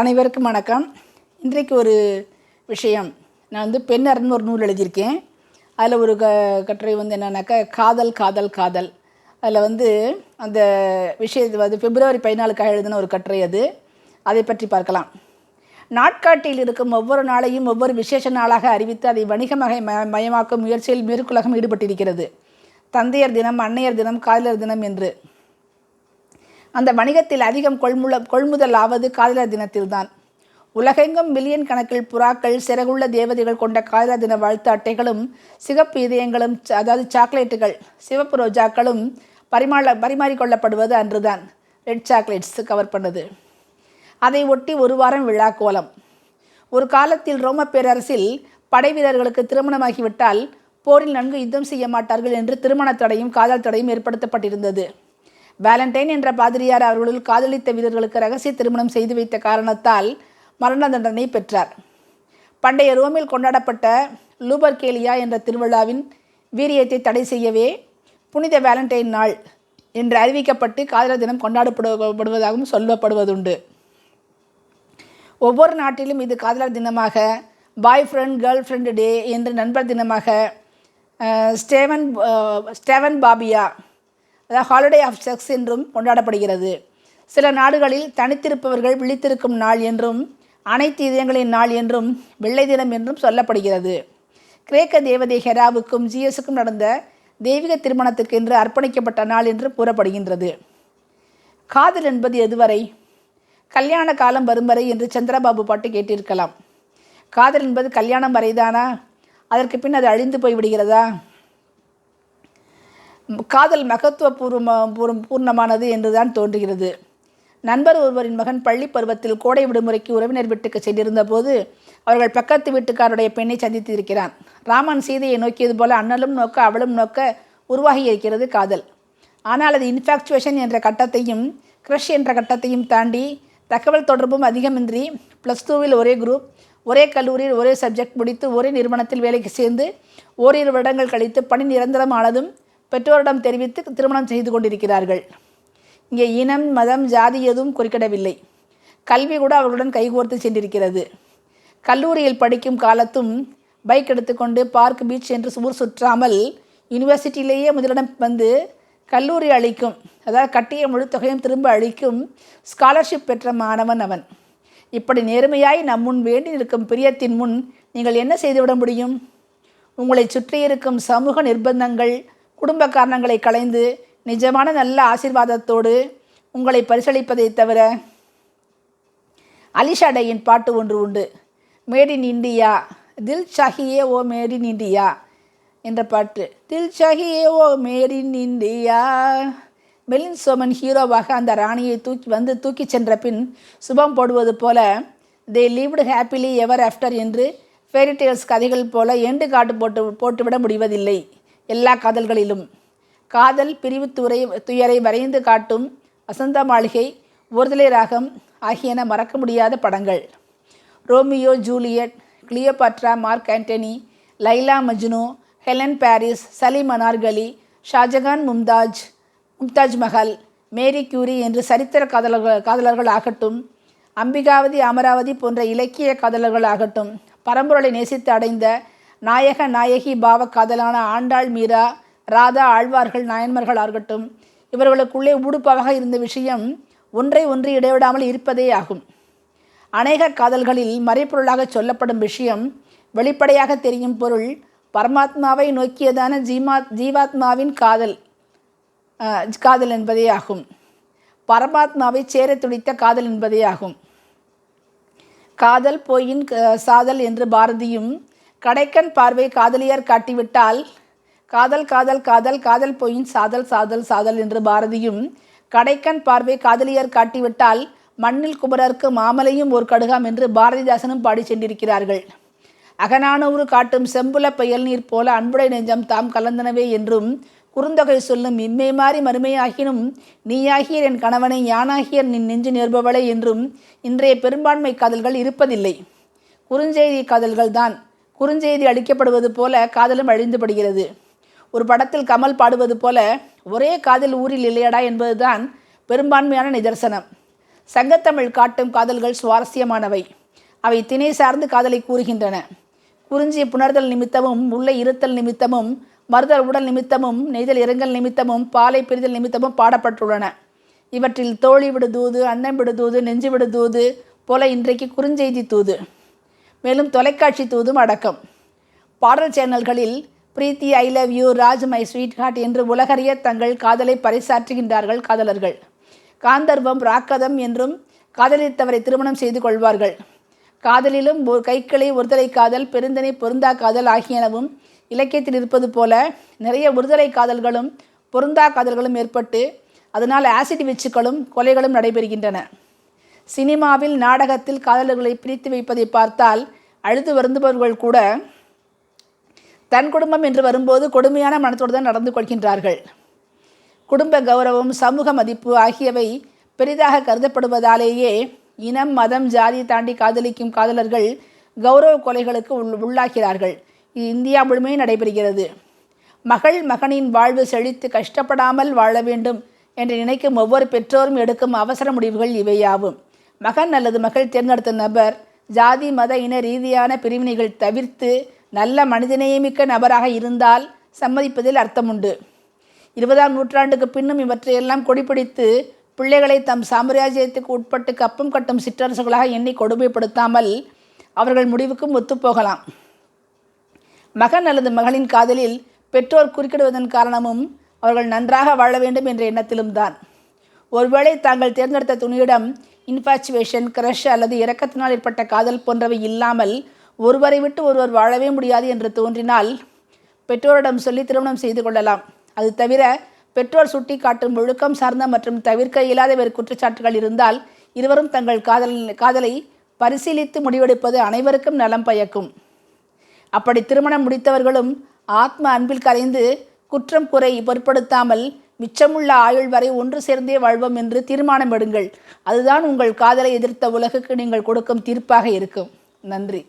அனைவருக்கும் வணக்கம். இன்றைக்கு ஒரு விஷயம். நான் வந்து பெண்ணர்னு ஒரு நூல் எழுதியிருக்கேன். அதில் ஒரு க கட்டுரை வந்து என்னென்னாக்கா காதல் காதல் காதல். அதில் வந்து அந்த விஷயத்து வந்து பிப்ரவரி பதினாலுக்காக எழுதின ஒரு கட்டுரை அது. அதை பற்றி பார்க்கலாம். நாட்காட்டியில் இருக்கும் ஒவ்வொரு நாளையும் ஒவ்வொரு விசேஷ நாளாக அறிவித்து அதை வணிகமாக ம மயமாக்கும் முயற்சியில் மேற்குலகம் ஈடுபட்டிருக்கிறது. தந்தையர் தினம் அன்னையர் தினம் காதலர் தினம் என்று. அந்த வணிகத்தில் அதிகம் கொள்முல கொள்முதல் ஆவது காதலர் தினத்தில்தான். உலகெங்கும் மில்லியன் கணக்கில் புறாக்கள் சிறகுள்ள தேவதைகள் கொண்ட காதலர் தின வாழ்த்து அட்டைகளும் சிகப்பு இதயங்களும் ச- அதாவது சாக்லேட்டுகள் சிவப்பு ரோஜாக்களும் பரிமாள பரிமாறிக்கொள்ளப்படுவது அன்றுதான். ரெட் சாக்லேட்ஸ் கவர் பண்ணது. அதை ஒட்டி ஒரு வாரம் விழா கோலம். ஒரு காலத்தில் ரோம பேரரசில் படை வீரர்களுக்கு திருமணமாகிவிட்டால் போரில் நன்கு யுத்தம் செய்ய மாட்டார்கள் என்று திருமண தடையும் காதல் தடையும் ஏற்படுத்தப்பட்டிருந்தது. வேலண்டைன் என்ற பாதிரியார் அவர்களுள் காதலித்த வீரர்களுக்கு ரகசிய திருமணம் செய்து வைத்த காரணத்தால் மரண தண்டனை பெற்றார். பண்டைய ரோமில் கொண்டாடப்பட்ட லூபர்கேலியா என்ற திருவிழாவின் வீரியத்தை தடை செய்யவே புனித வேலண்டைன் நாள் என்று அறிவிக்கப்பட்டு காதலர் தினம் கொண்டாடப்படுவதாகவும் சொல்லப்படுவதுண்டு. ஒவ்வொரு நாட்டிலும் இது காதலர் தினமாக boyfriend girlfriend day என்று நண்பர் தினமாக ஸ்டேவன் ஸ்டேவன் பாபியா அதாவது ஹாலிடே ஆஃப் செக்ஸ் என்றும் கொண்டாடப்படுகிறது. சில நாடுகளில் தனித்திருப்பவர்கள் விழித்திருக்கும் நாள் என்றும் அனைத்து இதயங்களின் நாள் என்றும் வெள்ளை தினம் என்றும் சொல்லப்படுகிறது. கிரேக்க தேவதை ஹெராவுக்கும் ஜியஸுக்கும் நடந்த தெய்வீக திருமணத்துக்கு என்று அர்ப்பணிக்கப்பட்ட நாள் என்று கூறப்படுகின்றது. காதல் என்பது எதுவரை? கல்யாண காலம் வரும் வரை என்று சந்திரபாபு பாட்டு கேட்டிருக்கலாம். காதல் என்பது கல்யாணம் வரைதானா? அதற்கு பின் அது அழிந்து போய் விடுகிறதா காதல் மகத்துவ பூர்வ பூர்வ பூர்ணமானது என்றுதான் தோன்றுகிறது. நண்பர் ஒருவரின் மகன் பள்ளி பருவத்தில் கோடை விடுமுறைக்கு உறவினர் வீட்டுக்கு சென்றிருந்த போது அவர்கள் பக்கத்து வீட்டுக்காருடைய பெண்ணை சந்தித்து இருக்கிறான் ராமன் சீதையை நோக்கியது போல அண்ணலும் நோக்க அவளும் நோக்க உருவாகி இருக்கிறது காதல். ஆனால் அது இன்ஃபாக்சுவேஷன் என்ற கட்டத்தையும் க்ரஷ் என்ற கட்டத்தையும் தாண்டி தகவல் தொடர்பும் அதிகமின்றி ப்ளஸ் டூவில் ஒரே குரூப் ஒரே கல்லூரியில் ஒரே சப்ஜெக்ட் முடித்து ஒரே நிறுவனத்தில் வேலைக்கு சேர்ந்து ஓரிரு வருடங்கள் கழித்து பணி நிரந்தரமானதும் பெற்றோரிடம் தெரிவித்து திருமணம் செய்து கொண்டிருக்கிறார்கள். இங்கே இனம் மதம் ஜாதி எதுவும் குறிக்கிடவில்லை. கல்வி கூட அவர்களுடன் கைகோர்த்து சென்றிருக்கிறது. கல்லூரியில் படிக்கும் காலத்தும் பைக் எடுத்துக்கொண்டு பார்க் பீச் என்று ஊர் சுற்றாமல் யூனிவர்சிட்டியிலேயே முதலிடம் வந்து கல்லூரி அளிக்கும் அதாவது கட்டிய முழு தொகையும் திரும்ப அளிக்கும் ஸ்காலர்ஷிப் பெற்ற மாணவன் அவன். இப்படி நேர்மையாய் நம் முன் வேண்டி நிற்கும் பிரியத்தின் முன் நீங்கள் என்ன செய்துவிட முடியும்? உங்களை சுற்றி இருக்கும் சமூக நிர்பந்தங்கள் குடும்ப காரணங்களை களைந்து நிஜமான நல்ல ஆசீர்வாதத்தோடு உங்களை பரிசளிப்பதை தவிர அலிஷாடையின் பாட்டு ஒன்று உண்டு. மேட் இன் இண்டியா தில் சாஹியே ஓ மேட் இன் இண்டியா என்ற பாட்டு. தில் சாஹியே ஓ made in India Milind Soman ஹீரோவாக அந்த ராணியை தூக்கி வந்து தூக்கி சென்ற பின் சுபம் போடுவது போல they lived happily ever after என்று ஃபேரிடேல்ஸ் கதைகள் போல எண்டு காட்டு போட்டு போட்டுவிட முடிவதில்லை. எல்லா காதல்களிலும். காதல் பிரிவு துறை துயரை வரைந்து காட்டும் வசந்த மாளிகை ஒருதலை ராகம் ஆகியன மறக்க முடியாத படங்கள். Romeo Juliet Cleopatra Mark Antony Laila Majnu Helen Paris Salim Anarkali Shahjahan Mumtaz Mumtaz Mahal Marie Curie என்று சரித்திர காதலர்கள் காதலர்கள் ஆகட்டும் அம்பிகாவதி அமராவதி போன்ற இலக்கிய காதலர்கள் ஆகட்டும் பரம்பொருளை நேசித்து அடைந்த நாயக நாயகி பாவ காதலான ஆண்டாள் மீரா ராதா ஆழ்வார்கள் நாயன்மார்களாகட்டும் இவர்களுக்குள்ளே உடுப்பாக இருந்த விஷயம் ஒன்றை ஒன்று இடைவிடாமல் இருப்பதே ஆகும். அநேக காதல்களில் மறைப்பொருளாக சொல்லப்படும் விஷயம் வெளிப்படையாக தெரியும் பொருள் பரமாத்மாவை நோக்கியதான ஜீமா ஜீவாத்மாவின் காதல் காதல் என்பதே ஆகும். பரமாத்மாவை சேர துடித்த காதல் என்பதே ஆகும். காதல் போயின் சாதல் என்று பாரதியும் கடைக்கண் பார்வை காதலியர் காட்டிவிட்டால் காதல் காதல் காதல் காதல் பொயின் சாதல் சாதல் சாதல் என்று பாரதியும் கடைக்கண் பார்வை காதலியர் காட்டிவிட்டால் மண்ணில் குமரருக்கு மாமலையும் ஒரு கடுகாம் என்று பாரதிதாசனும் பாடி சென்றிருக்கிறார்கள். அகனானூறு காட்டும் செம்புல பெயல் நீர் போல அன்புடை நெஞ்சம் தாம் கலந்தனவே என்றும் குறுந்தொகை சொல்லும் இம்மை மாறி மறுமையாகினும் நீயாகிய என் கணவனை யானாகிய நின் நெஞ்சு நேர்பவளே என்றும் இன்றைய பெரும்பான்மை காதல்கள் இருப்பதில்லை. குறுஞ்செய்தி காதல்கள் தான் குறுஞ்செய்தி அளிக்கப்படுவது போல காதலும் அழிந்துபடுகிறது. ஒரு படத்தில் கமல் பாடுவது போல ஒரே காதல் ஊரில் இல்லையடா என்பதுதான் பெரும்பான்மையான நிதர்சனம். சங்கத்தமிழ் காட்டும் காதல்கள் சுவாரஸ்யமானவை. அவை திணை சார்ந்து காதலை கூறுகின்றன. குறிஞ்சி புணர்தல் நிமித்தமும் உள்ள இருத்தல் நிமித்தமும் மறுதல் உடல் நிமித்தமும் நெய்தல் இரங்கல் நிமித்தமும் பாலை பிரிதல் நிமித்தமும் பாடப்பட்டுள்ளன. இவற்றில் தோழி விடு தூது அன்னம் விடு தூது நெஞ்சு விடு தூது போல இன்றைக்கு குறுஞ்செய்தி தூது. மேலும் தொலைக்காட்சி தூதும் அடக்கம். பாடல் சேனல்களில் Preethi I love you Raj my sweetheart என்று உலகறிய தங்கள் காதலை பறைசாற்றுகின்றார்கள் காதலர்கள். காந்தர்வம் ராக்கதம் என்றும் காதலித்தவரை திருமணம் செய்து கொள்வார்கள். காதலிலும் கைக்களை ஒருதலை காதல் பெருந்தனை பொருந்தா காதல் ஆகியனவும் இலக்கியத்தில் இருப்பது போல நிறைய ஒருதலை காதல்களும் பொருந்தா காதல்களும் ஏற்பட்டு அதனால் ஆசிட் வீச்சுக்களும் கொலைகளும் நடைபெறுகின்றன. சினிமாவில் நாடகத்தில் காதலர்களை பிரித்து வைப்பதை பார்த்தால் அழுது வருந்துபவர்கள் கூட தன் குடும்பம் என்று வரும்போது கொடுமையான மனத்தோடு தான் நடந்து கொள்கின்றார்கள். குடும்ப கௌரவம் சமூக மதிப்பு ஆகியவை பெரிதாக கருதப்படுவதாலேயே இனம் மதம் ஜாதி தாண்டி காதலிக்கும் காதலர்கள் கௌரவ கொலைகளுக்கு உள் உள்ளாகிறார்கள். இது இந்தியா முழுமையும் நடைபெறுகிறது. மகள் மகனின் வாழ்வு செழித்து கஷ்டப்படாமல் வாழ வேண்டும் என்று நினைக்கும் ஒவ்வொரு பெற்றோரும் எடுக்கும் அவசர முடிவுகள் இவையாகும் மகன் அல்லது மகள் தேர்ந்தெடுத்த நபர் ஜாதி மத இன ரீதியான பிரிவினைகள் தவிர்த்து நல்ல மனிதநேயமிக்க நபராக இருந்தால் சம்மதிப்பதில் அர்த்தமுண்டு. இருபதாம் நூற்றாண்டுக்கு பின்னும் இவற்றையெல்லாம் கொடிப்பிடித்து பிள்ளைகளை தம் சாம்ராஜ்யத்துக்கு உட்பட்டு கப்பம் கட்டும் சிற்றரசுகளாக எண்ணி கொடுமைப்படுத்தாமல் அவர்கள் முடிவுக்கும் ஒத்துப்போகலாம். மகன் அல்லது மகளின் காதலில் பெற்றோர் குறுக்கிடுவதன் காரணமும் அவர்கள் நன்றாக வாழ வேண்டும் என்ற எண்ணத்திலும் தான் ஒருவேளை தாங்கள் தேர்ந்தெடுத்த துணியிடம் இன்ஃபாச்சுவேஷன் கிரஷ் அல்லது இரக்கத்தினால் ஏற்பட்ட காதல் போன்றவை இல்லாமல் ஒருவரை விட்டு ஒருவர் வாழவே முடியாது என்று தோன்றினால் பெற்றோரிடம் சொல்லி திருமணம் செய்து கொள்ளலாம். அது தவிர பெற்றோர் சுட்டி காட்டும் ஒழுக்கம் சார்ந்த மற்றும் தவிர்க்க இயலாத வேறு குற்றச்சாட்டுகள் இருந்தால் இருவரும் தங்கள் காதல் காதலை பரிசீலித்து முடிவெடுப்பது அனைவருக்கும் நலம் பயக்கும். அப்படி திருமணம் முடித்தவர்களும் ஆத்ம அன்பில் கரைந்து குற்றம் குறை பொருட்படுத்தாமல் மிச்சமுள்ள ஆயுள் வரை ஒன்று சேர்ந்தே வாழ்வோம் என்று தீர்மானம் எடுங்கள் அதுதான் உங்கள் காதலை எதிர்த்த உலகுக்கு நீங்கள் கொடுக்கும் தீர்ப்பாக இருக்கும். நன்றி.